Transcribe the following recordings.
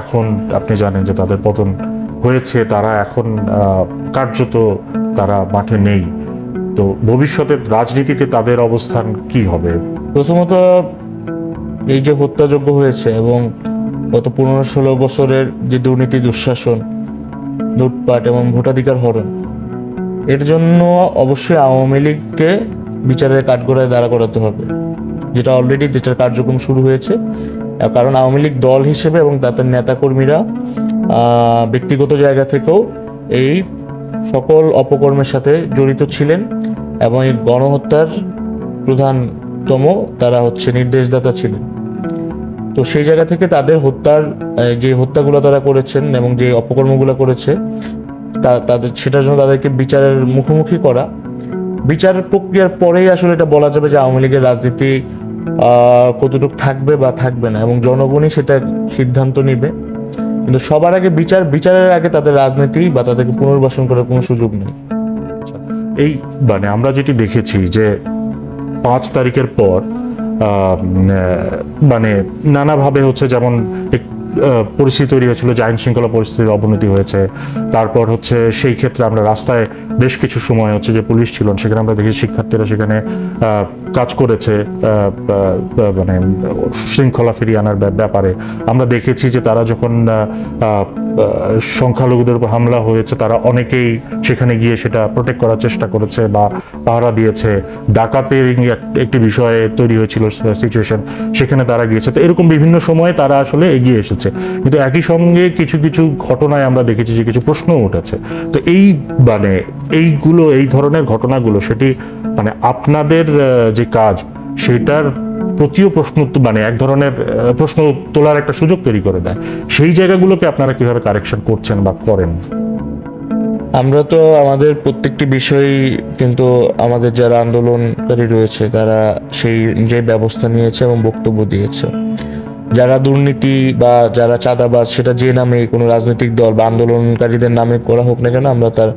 এখন আপনি জানেন যে তাদের পতন হয়েছে, তারা এখন কার্যত তারা মাঠে নেই। তো ভবিষ্যতের রাজনীতিতে তাদের অবস্থান কি হবে? প্রথমত, এই যে হত্যাযোগ্য হয়েছে এবং গত পনেরো ষোলো বছরের যে দুর্নীতি, দুঃশাসন, লুটপাট এবং ভোটাধিকার হরণ, এর জন্য অবশ্যই আওয়ামী লীগকে বিচারের কাঠগড়ায় দাঁড়া করাতে হবে। যেটা অলরেডি যেটার কার্যক্রম শুরু হয়েছে কারণ আওয়ামী লীগ দল হিসেবে এবং তাদের নেতাকর্মীরা ব্যক্তিগত জায়গা থেকেও এই সকল অপকর্মের সাথে জড়িত ছিলেন এবং এই গণহত্যার প্রধানতম তারা হচ্ছে নির্দেশদাতা ছিলেন। তো সেই জায়গা থেকে তাদের হত্যার যে হত্যাগুলো তারা করেছেন এবং যে অপকর্মগুলো করেছে, তা, তাদের, সেটার জন্য তাদেরকে বিচারের মুখোমুখি করা। বিচার প্রক্রিয়ার পরেই আসলে এটা বলা যাবে যে আওয়ামী লীগের রাজনীতি কতটুকু থাকবে বা থাকবে না, এবং জনগণই সেটা সিদ্ধান্ত নেবে। কিন্তু সবার আগে বিচার, বিচারের আগে তাদের রাজনীতি বা তাদেরকে পুনর্বাসন করার কোনো সুযোগ নেই। এই মানে আমরা যেটি দেখেছি যে পাঁচ তারিখের পর মানে নানাভাবে হচ্ছে যেমন পরিস্থিতি তৈরি হয়েছিল যে আইন শৃঙ্খলা পরিস্থিতির অবনতি হয়েছে। তারপর হচ্ছে সেই ক্ষেত্রে আমরা রাস্তায় বেশ কিছু সময় হচ্ছে যে পুলিশ ছিল, সেখানে আমরা দেখি শিক্ষার্থীরা সেখানে কাজ করেছে মানে শৃঙ্খলা ফিরিয়ে আনার ব্যাপ- ব্যাপারে। আমরা দেখেছি যে তারা যখন সংখ্যালঘুদের উপর হামলা হয়েছে, তারা অনেকেই সেখানে গিয়ে সেটা প্রোটেক্ট করার চেষ্টা করেছে বা পাহারা দিয়েছে। ডাকাতের একটি বিষয়ে তৈরি হয়েছিল সিচুয়েশন সেখানে তারা গিয়েছে। তো এরকম বিভিন্ন সময়ে তারা আসলে এগিয়ে এসেছে। কিন্তু একই সঙ্গে কিছু কিছু ঘটনায় আমরা দেখেছি যে কিছু প্রশ্ন উঠেছে। তো এই মানে এইগুলো, এই ধরনের ঘটনাগুলো, সেটি মানে আপনাদের যে কাজ, সেটার প্রতিও প্রশ্ন মানে এক ধরনের প্রশ্ন তোলার একটা সুযোগ তৈরি করে দেয়। সেই জায়গাগুলোকে আপনারা কীভাবে কারেকশন করছেন বা করেন? আমরা তো আমাদের প্রত্যেকটি বিষয় কিন্তু আমাদের যারা আন্দোলনকারী রয়েছে, তারা সেই যে ব্যবস্থা নিয়েছে এবং বক্তব্য দিয়েছে। যারা দুর্নীতি বা যারা চাঁদাবাজ, সেটা যে নামে কোনো রাজনৈতিক দল বা আন্দোলনকারীদের নামে করা হোক না কেন, আমরা তার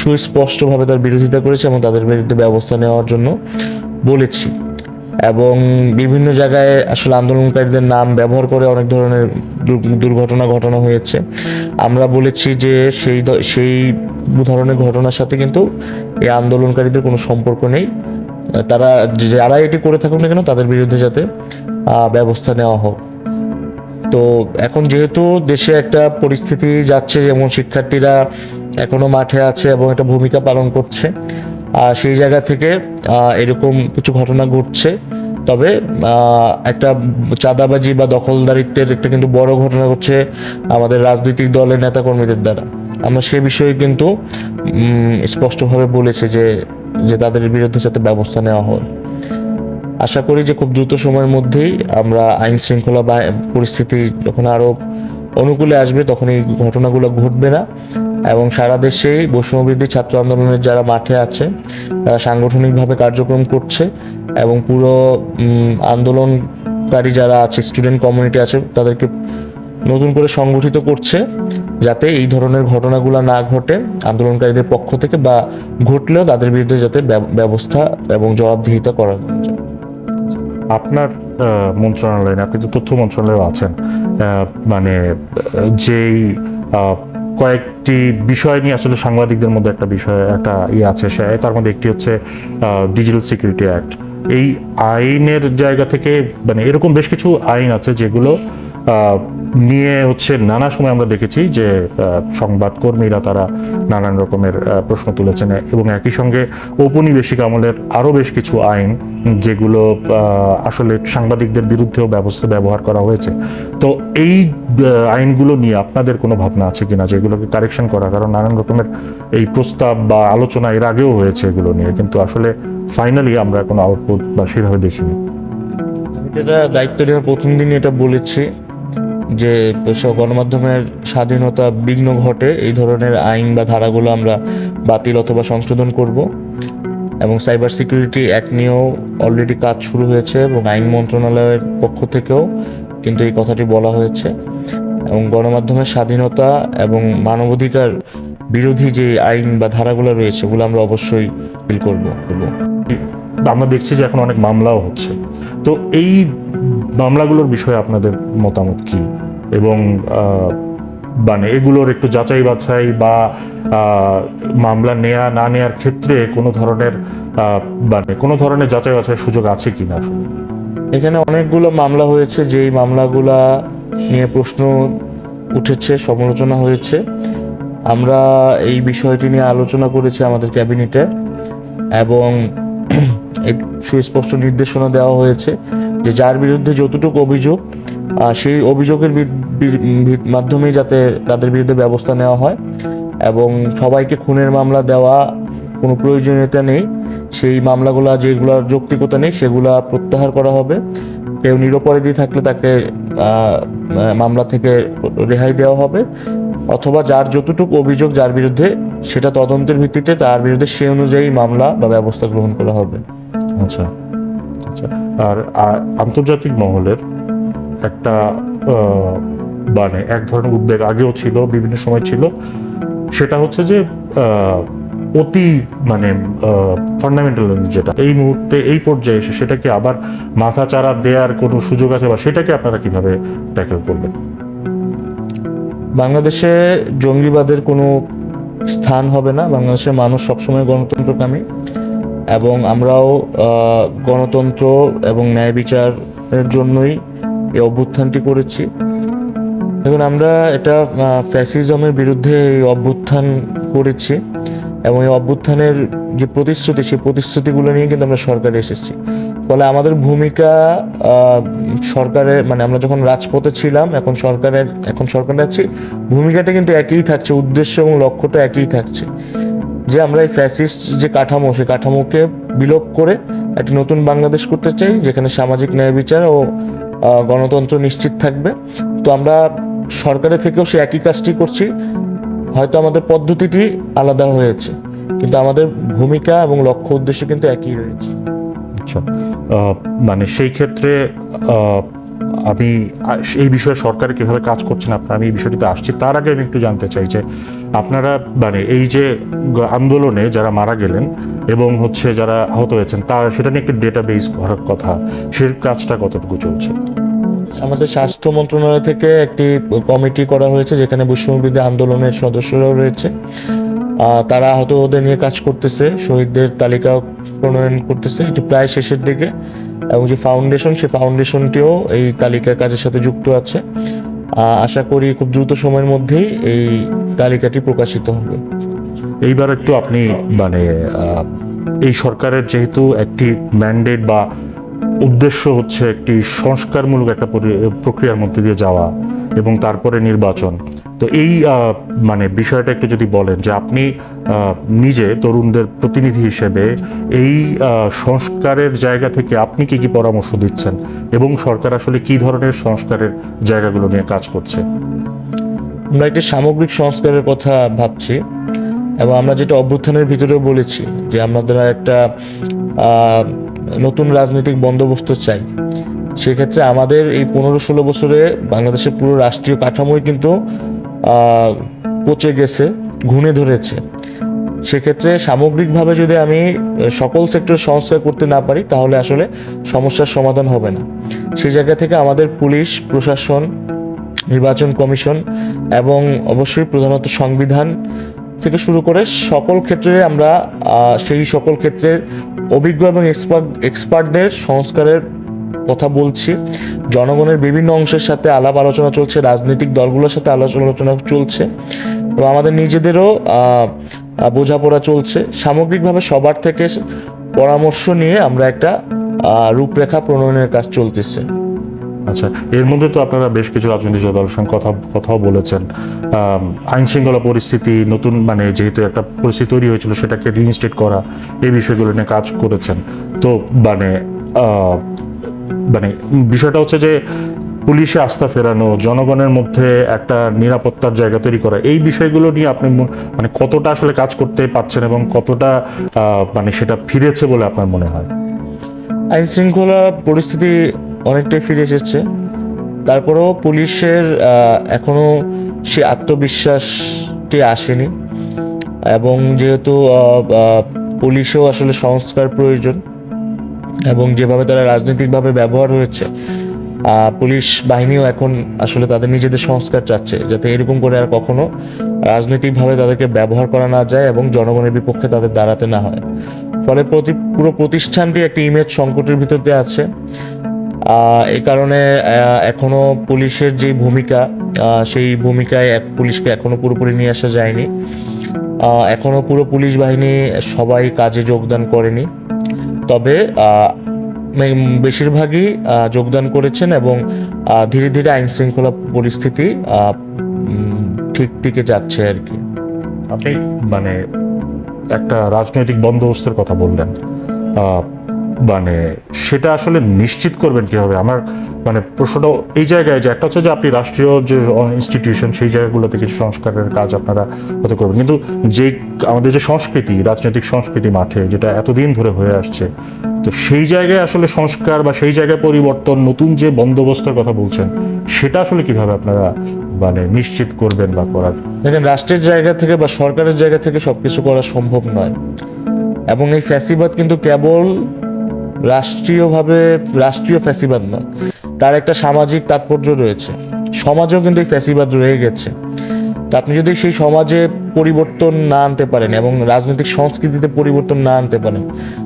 সুস্পষ্টভাবে তার বিরোধিতা করেছি এবং তাদের বিরুদ্ধে ব্যবস্থা নেওয়ার জন্য বলেছি। এবং বিভিন্ন জায়গায় আসলে আন্দোলনকারীদের নাম ব্যবহার করে অনেক ধরনের দুর্ঘটনা ঘটানো হয়েছে। আমরা বলেছি যে সেই সেই ধরনের ঘটনার সাথে কিন্তু এই আন্দোলনকারীদের কোনো সম্পর্ক নেই। তারা যারা এটি করে থাকুক না কেন, তাদের বিরুদ্ধে যাতে ব্যবস্থা নেওয়া হোক। তো এখন যেহেতু দেশে একটা পরিস্থিতি যাচ্ছে, যেমন শিক্ষার্থীরা এখনও মাঠে আছে এবং একটা ভূমিকা পালন করছে সেই জায়গা থেকে এরকম কিছু ঘটনা ঘটছে। তবে একটা চাঁদাবাজি বা দখলদারিত্বের একটা কিন্তু বড় ঘটনা ঘটছে আমাদের রাজনৈতিক দলের নেতাকর্মীদের দ্বারা। আমরা সে বিষয়ে কিন্তু স্পষ্টভাবে বলেছি যে যে তাদের বিরুদ্ধে যাতে ব্যবস্থা নেওয়া হয়। আশা করি যে খুব দ্রুত সময়ের মধ্যেই আমরা আইন শৃঙ্খলা বা পরিস্থিতি যখন আরও অনুকূলে আসবে তখন এই ঘটনাগুলো ঘটবে না। এবং সারা দেশেই বৈষম্যবৃদ্ধি ছাত্র আন্দোলনের যারা মাঠে আছে, তারা সাংগঠনিকভাবে কার্যক্রম করছে এবং পুরো আন্দোলনকারী যারা আছে স্টুডেন্ট কমিউনিটি আছে, তাদেরকে নতুন করে সংগঠিত করছে যাতে এই ধরনের ঘটনাগুলো না ঘটে আন্দোলনকারীদের পক্ষ থেকে বা ঘটলেও তাদের বিরুদ্ধে যাতে ব্যবস্থা এবং জবাবদিহিতা করা আপনার মন্ত্রণালয়ে, আপনি তো তথ্য মন্ত্রণালয়ে আছেন মানে যেই কয়েকটি বিষয় নিয়ে আসলে সাংবাদিকদের মধ্যে একটা বিষয়, একটা ইয়ে আছে সে, তার মধ্যে একটি হচ্ছে ডিজিটাল সিকিউরিটি অ্যাক্ট এই আইনের জায়গা থেকে মানে এরকম বেশ কিছু আইন আছে যেগুলো নিয়ে হচ্ছে নানা সময় আমরা দেখেছি যে সংবাদকর্মীরা তারা নানান রকমের প্রশ্ন তুলেছেন এবং একই সঙ্গে ঔপনিবেশিক আমলের আরও বেশ কিছু আইন যেগুলো আসলে সাংবাদিকদের বিরুদ্ধেও ব্যবস্থা ব্যবহার করা হয়েছে। তো এই আইনগুলো নিয়ে আপনাদের কোনো ভাবনা আছে কিনা যে এগুলোকে কারেকশন করা? কারণ নানান রকমের এই প্রস্তাব বা আলোচনা এর আগেও হয়েছে এগুলো নিয়ে, কিন্তু আসলে ফাইনালি আমরা কোনো আউটপুট বা সেভাবে দেখিনি। এটা দায়িত্ব নেওয়ার প্রথম দিনই এটা বলেছি যে গণমাধ্যমের স্বাধীনতা বিঘ্ন ঘটে, এই ধরনের আইন বা ধারাগুলো আমরা বাতিল অথবা সংশোধন করব। এবং সাইবার সিকিউরিটি অ্যাক্ট নিয়েও অলরেডি কাজ শুরু হয়েছে এবং আইন মন্ত্রণালয়ের পক্ষ থেকেও কিন্তু এই কথাটি বলা হয়েছে। এবং গণমাধ্যমের স্বাধীনতা এবং মানবাধিকার বিরোধী যে আইন বা ধারাগুলো রয়েছে, ওগুলো আমরা অবশ্যই করব করব। আমরা দেখছি যে এখন অনেক মামলাও হচ্ছে। তো এই মামলাগুলোর বিষয়ে আপনাদের মতামত কি? এবং মানে এগুলোর একটু যাচাই বাছাই বা মামলা নেয়া না নেয়ার ক্ষেত্রে কোনো ধরনের মানে কোনো ধরনের যাচাই বাছাইয়ের সুযোগ আছে কিনা আসলে? এখানে অনেকগুলো মামলা হয়েছে, যেই মামলাগুলা নিয়ে প্রশ্ন উঠেছে, সমালোচনা হয়েছে। আমরা এই বিষয়টি নিয়ে আলোচনা করেছি আমাদের ক্যাবিনেটে এবং সুস্পষ্ট নির্দেশনা দেওয়া হয়েছে যে যার বিরুদ্ধে যতটুকু অভিযোগ সেই অভিযোগের মাধ্যমেই যাতে তাদের বিরুদ্ধে ব্যবস্থা নেওয়া হয় এবং সবাইকে খুনের মামলা দেওয়া কোনো প্রয়োজনীয়তা নেই। সেই মামলাগুলা যেগুলোর যৌক্তিকতা নেই সেগুলা প্রত্যাহার করা হবে। কেউ নিরপরাধী থাকলে তাকে মামলা থেকে রেহাই দেওয়া হবে অথবা যার যতটুকু অভিযোগ যার বিরুদ্ধে সেটা তদন্তের ভিত্তিতে তার বিরুদ্ধে সে অনুযায়ী মামলা বা ব্যবস্থা গ্রহণ করা হবে। আচ্ছা আচ্ছা। আর আন্তর্জাতিক মহলের একটা মানে এক ধরনের উদ্বেগ আগেও ছিল, বিভিন্ন সময় ছিল। সেটা হচ্ছে যে অতি মানে ফান্ডামেন্টাল যেটা, এই মুহূর্তে, এই পর্যায়ে এসে সেটাকে আবার মাথা চারা দেওয়ার কোনো সুযোগ আছে বা সেটাকে আপনারা কীভাবে ট্যাকেল করবেন? বাংলাদেশে জঙ্গিবাদের কোনো স্থান হবে না। বাংলাদেশের মানুষ সবসময় গণতন্ত্রকামী এবং আমরাও গণতন্ত্র এবং ন্যায় বিচারের জন্যই এই অভ্যুত্থানটি করেছি। দেখুন, আমরা এটা ফ্যাসিজমের বিরুদ্ধে এই অভ্যুত্থান করেছি এবং এই অভ্যুত্থানের যে প্রতিশ্রুতি, সেই প্রতিশ্রুতিগুলো নিয়ে কিন্তু আমরা সরকারে এসেছি। ফলে আমাদের ভূমিকা সরকারের মানে আমরা যখন রাজপথে ছিলাম, এখন সরকারে এখন সরকারে আছি, ভূমিকাটা কিন্তু একই থাকছে, উদ্দেশ্য এবং লক্ষ্যটা একই থাকছে। যে আমরা এই ফ্যাসিস্ট যে কাঠামো, সেই কাঠামোকে বিলোপ করে একটি নতুন বাংলাদেশ করতে চাই, যেখানে সামাজিক ন্যায় বিচার ও গণতন্ত্র নিশ্চিত থাকবে। তো আমরা সরকারের থেকেও সে একই কাজটি করছি। হয়তো আমাদের পদ্ধতিটি আলাদা হয়েছে, কিন্তু আমাদের ভূমিকা এবং লক্ষ্য উদ্দেশ্য কিন্তু একই রয়েছে। আচ্ছা মানে সেই ক্ষেত্রে আমি এই বিষয়ে সরকার কীভাবে কাজ করছেন আপনার, আমি এই বিষয়টিতে আসছি। তার আগে আমি একটু জানতে চাই যে আপনারা মানে এই যে আন্দোলনে যারা মারা গেলেন এবং হচ্ছে যারা আহত হয়েছেন, তার, সেটা নিয়ে একটি ডেটা বেস করার কথা, সে কাজটা কতটুকু চলছে? আমাদের স্বাস্থ্য মন্ত্রণালয় থেকে একটি কমিটি করা হয়েছে, যেখানে বৈষম্যবিরোধী আন্দোলনের সদস্যরাও রয়েছে। তারা আহতদের নিয়ে কাজ করতেছে, শহীদদের তালিকা প্রণয়ন করতেছে। এটি প্রায় শেষের দিকে। এবং যে ফাউন্ডেশন সেই ফাউন্ডেশনটিও এই তালিকার কাজের সাথে যুক্ত আছে। আশা করি খুব দ্রুত সময়ের মধ্যেই এই তালিকাটি প্রকাশিত হবে। এইবার একটু আপনি মানে এই সরকারের যেহেতু একটি ম্যান্ডেট বা উদ্দেশ্য হচ্ছে একটি সংস্কারমূলক একটা পরি- প্রক্রিয়ার মধ্যে দিয়ে যাওয়া এবং তারপরে নির্বাচন তো এই মানে বিষয়টা একটু যদি বলেন যে আপনি নিজে তরুণদের প্রতিনিধি হিসেবে এই সংস্কারের জায়গা থেকে আপনি কি কি পরামর্শ দিচ্ছেন? এবং সরকার আসলে কি ধরনের সংস্কারের জায়গাগুলো নিয়ে কাজ করছে? আমরা একটি সামগ্রিক সংস্কারের কথা ভাবছি এবং আমরা যেটা অভ্যুত্থানের ভিতরেও বলেছি যে আমাদের একটা নতুন রাজনৈতিক বন্দোবস্ত চাই। সেক্ষেত্রে আমাদের এই পনেরো ষোলো বছরে বাংলাদেশের পুরো রাষ্ট্রীয় কাঠামোই কিন্তু পচে গেছে, ঘুণে ধরেছে। সেক্ষেত্রে সামগ্রিকভাবে যদি আমি সকল সেক্টর সংস্কার করতে না পারি, তাহলে আসলে সমস্যার সমাধান হবে না। সেই জায়গা থেকে আমাদের পুলিশ, প্রশাসন, নির্বাচন কমিশন এবং অবশ্যই প্রধানত সংবিধান থেকে শুরু করে সকল ক্ষেত্রে আমরা সেই সকল ক্ষেত্রের অভিজ্ঞ এবং এক্সপার্ট, এক্সপার্টদের সংস্কারের কথা বলছি। জনগণের বিভিন্ন অংশের সাথে আলাপ আলোচনা চলছে, রাজনৈতিক দলগুলোর সাথে আলোচনা আলোচনা চলছে। এবং আমাদের নিজেদেরও বোঝাপড়া চলছে। সামগ্রিকভাবে সবার থেকে পরামর্শ নিয়ে আমরা একটা রূপরেখা প্রণয়নের কাজ চলতেছে। আচ্ছা এর মধ্যে তো আপনারা বেশ কিছু রাজনৈতিক দলের সঙ্গে কথা, কথাও বলেছেন। আইন শৃঙ্খলা পরিস্থিতি, নতুন মানে যেহেতু একটা পরিস্থিতি তৈরি হয়েছিল, সেটাকে রিইনস্টেট করা, এই বিষয়গুলো নিয়ে কাজ করেছেন। তো মানে মানে বিষয়টা হচ্ছে যে পুলিশে আস্থা ফেরানো জনগণের মধ্যে একটা নিরাপত্তার জায়গা তৈরি করা এই বিষয়গুলো নিয়ে আপনি মানে কতটা আসলে কাজ করতে পারছেন এবং কতটা মানে সেটা ফিরেছে বলে আপনার মনে হয়? আইন শৃঙ্খলা পরিস্থিতি অনেকটাই ফিরে এসেছে। তারপরেও পুলিশের আহ, এখনও সে আত্মবিশ্বাসটি আসেনি। এবং যেহেতু পুলিশেও আসলে সংস্কার প্রয়োজন এবং যেভাবে তারা রাজনৈতিকভাবে ব্যবহার হয়েছে পুলিশ বাহিনীও এখন আসলে তাদের নিজেদের সংস্কার চাচ্ছে, যাতে এরকম করে আর কখনো রাজনৈতিকভাবে তাদেরকে ব্যবহার করা না যায় এবং জনগণের বিপক্ষে তাদের দাঁড়াতে না হয়। ফলে প্রতি, পুরো প্রতিষ্ঠানটি একটি ইমেজ সংকটের ভিতর দিয়ে আছে। এই কারণে এখনও পুলিশের যে ভূমিকা সেই ভূমিকায় এক পুলিশকে এখনও পুরোপুরি নিয়ে আসা যায়নি। এখনও পুরো পুলিশ বাহিনী সবাই কাজে যোগদান করেনি। তবে বেশিরভাগই যোগদান করেছেন এবং ধীরে ধীরে আইন শৃঙ্খলা পরিস্থিতি ঠিক দিকে যাচ্ছে আর কি। আপনি মানে একটা রাজনৈতিক বন্দোবস্তের কথা বললেন। মানে সেটা আসলে নিশ্চিত করবেন কীভাবে? আমার মানে প্রশ্নটা এই জায়গায় যে একটা হচ্ছে যে আপনি রাষ্ট্রীয় যে ইনস্টিটিউশন সেই জায়গাগুলোতে কিছু সংস্কারের কাজ আপনারা হতে করবেন। কিন্তু যে আমাদের যে সংস্কৃতি, রাজনৈতিক সংস্কৃতি মাঠে যেটা এতদিন ধরে হয়ে আসছে, তো সেই জায়গায় আসলে সংস্কার বা সেই জায়গায় পরিবর্তন, নতুন যে বন্দোবস্তের কথা বলছেন, সেটা আসলে কীভাবে আপনারা মানে নিশ্চিত করবেন বা করার? দেখেন, রাষ্ট্রের জায়গা থেকে বা সরকারের জায়গা থেকে সবকিছু করা সম্ভব নয়। এবং এই ফ্যাসিবাদ কিন্তু কেবল রাষ্ট্রীয়ভাবে, রাষ্ট্রীয় ফ্যাসিবাদ নয় তার একটা সামাজিক তাৎপর্য রয়েছে। সমাজেও কিন্তু এই ফ্যাসিবাদ রয়ে গেছে। তা আপনি যদি সেই সমাজে পরিবর্তন না আনতে পারেন এবং রাজনৈতিক সংস্কৃতিতে পরিবর্তন না আনতে পারেন,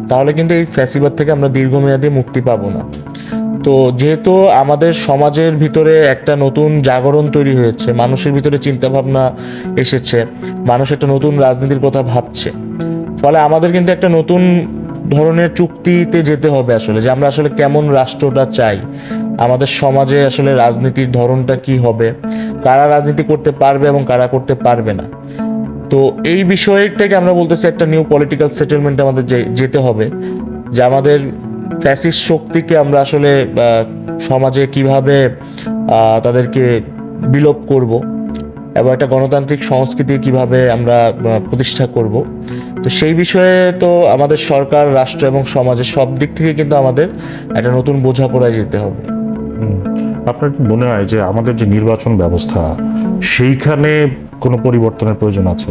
তাহলে কিন্তু এই ফ্যাসিবাদ থেকে আমরা দীর্ঘমেয়াদী মুক্তি পাবো না। তো যেহেতু আমাদের সমাজের ভিতরে একটা নতুন জাগরণ তৈরি হয়েছে, মানুষের ভিতরে চিন্তা ভাবনা এসেছে, মানুষ একটা নতুন রাজনীতির কথা ভাবছে, ফলে আমাদের কিন্তু একটা নতুন ধরনের চুক্তিতে যেতে হবে আসলে, যে আমরা আসলে কেমন রাষ্ট্রটা চাই, আমাদের সমাজে আসলে রাজনীতির ধরনটা কি হবে, কারা রাজনীতি করতে পারবে এবং কারা করতে পারবে না। তো এই বিষয়টাকে আমরা বলতেছি একটা নিউ পলিটিক্যাল সেটেলমেন্ট আমাদের যেতে হবে, যে আমাদের ফ্যাসিস্ট শক্তিকে আমরা আসলে সমাজে কীভাবে তাদেরকে বিলোপ করব এবং একটা গণতান্ত্রিক সংস্কৃতি কীভাবে আমরা প্রতিষ্ঠা করব। তো সেই বিষয়ে তো আমাদের সরকার রাষ্ট্র এবং সমাজের সব দিক থেকে কিন্তু আমাদের একটা নতুন বোঝাপড়ায় যেতে হবে। আপনার কি মনে হয় যে আমাদের যে নির্বাচন ব্যবস্থা সেইখানে কোনো পরিবর্তনের প্রয়োজন আছে?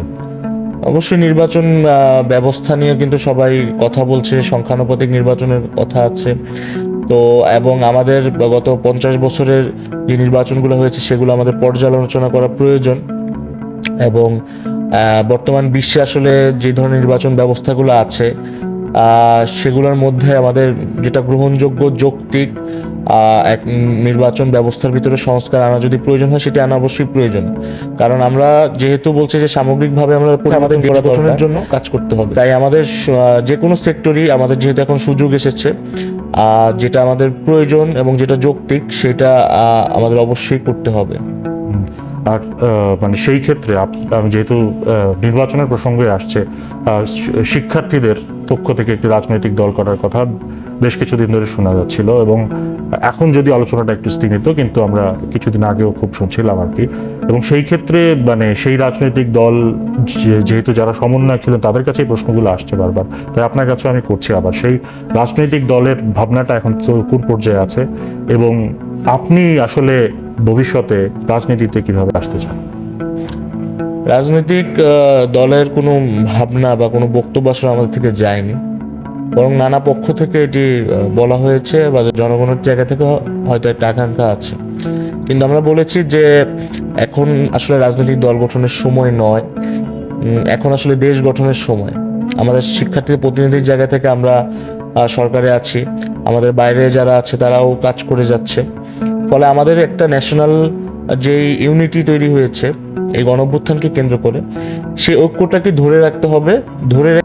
অবশ্যই নির্বাচন ব্যবস্থা নিয়ে কিন্তু সবাই কথা বলছে সংখ্যানুপাতিক নির্বাচনের কথা আছে। তো এবং আমাদের গত পঞ্চাশ বছরের যে নির্বাচনগুলো হয়েছে সেগুলো আমাদের পর্যালোচনা করা প্রয়োজন এবং বর্তমান বিশ্বে আসলে যে ধরনের নির্বাচন ব্যবস্থাগুলো আছে সেগুলোর মধ্যে আমাদের যেটা গ্রহণযোগ্য যৌক্তিক এক নির্বাচন ব্যবস্থার ভিতরে সংস্কার আনা যদি প্রয়োজন হয় সেটা আনা অবশ্যই প্রয়োজন কারণ আমরা যেহেতু বলছি যে সামগ্রিকভাবে আমরা আমাদের দরকার। জন্য কাজ করতে হবে তাই আমাদের যে কোনো সেক্টরই আমাদের যেহেতু এখন সুযোগ এসেছে যেটা আমাদের প্রয়োজন এবং যেটা যৌক্তিক, সেটা আমাদের অবশ্যই করতে হবে। আর মানে সেই ক্ষেত্রে আমি যেহেতু নির্বাচনের প্রসঙ্গে আসছে শিক্ষার্থীদের পক্ষ থেকে একটি রাজনৈতিক দল করার কথা বেশ কিছুদিন ধরে শোনা যাচ্ছিল এবং এখন যদি আলোচনাটা একটু স্থিমিত কিন্তু আমরা কিছুদিন আগেও খুব শুনছিলাম আর কি। এবং সেই ক্ষেত্রে মানে সেই রাজনৈতিক দল যেহেতু যারা সমন্বয় ছিলেন, তাদের কাছে এই প্রশ্নগুলো আসছে বারবার। তাই আপনার কাছে আমি করছি আবার। সেই রাজনৈতিক দলের ভাবনাটা এখন কোন পর্যায়ে আছে? এবং আপনি আসলে ভবিষ্যতে রাজনীতিতে কীভাবে আসতে চান? রাজনৈতিক দলের কোনো ভাবনা বা কোনো বক্তব্য আসলে আমাদের থেকে যায়নি। বরং নানা পক্ষ থেকে এটি বলা হয়েছে বা জনগণের জায়গা থেকে হয়তো একটা আকাঙ্ক্ষা আছে। কিন্তু আমরা বলেছি যে এখন আসলে রাজনৈতিক দল গঠনের সময় নয়। এখন আসলে দেশ গঠনের সময়। আমাদের শিক্ষার্থী প্রতিনিধির জায়গা থেকে আমরা সরকারে আছি। আমাদের বাইরে যারা আছে তারাও কাজ করে যাচ্ছে। ফলে আমাদের একটা ন্যাশনাল যে ইউনিটি তৈরি হয়েছে, এই গণঅভ্যুত্থানকে কেন্দ্র করে, সেই ঐক্যটাকে ধরে রাখতে হবে, ধরে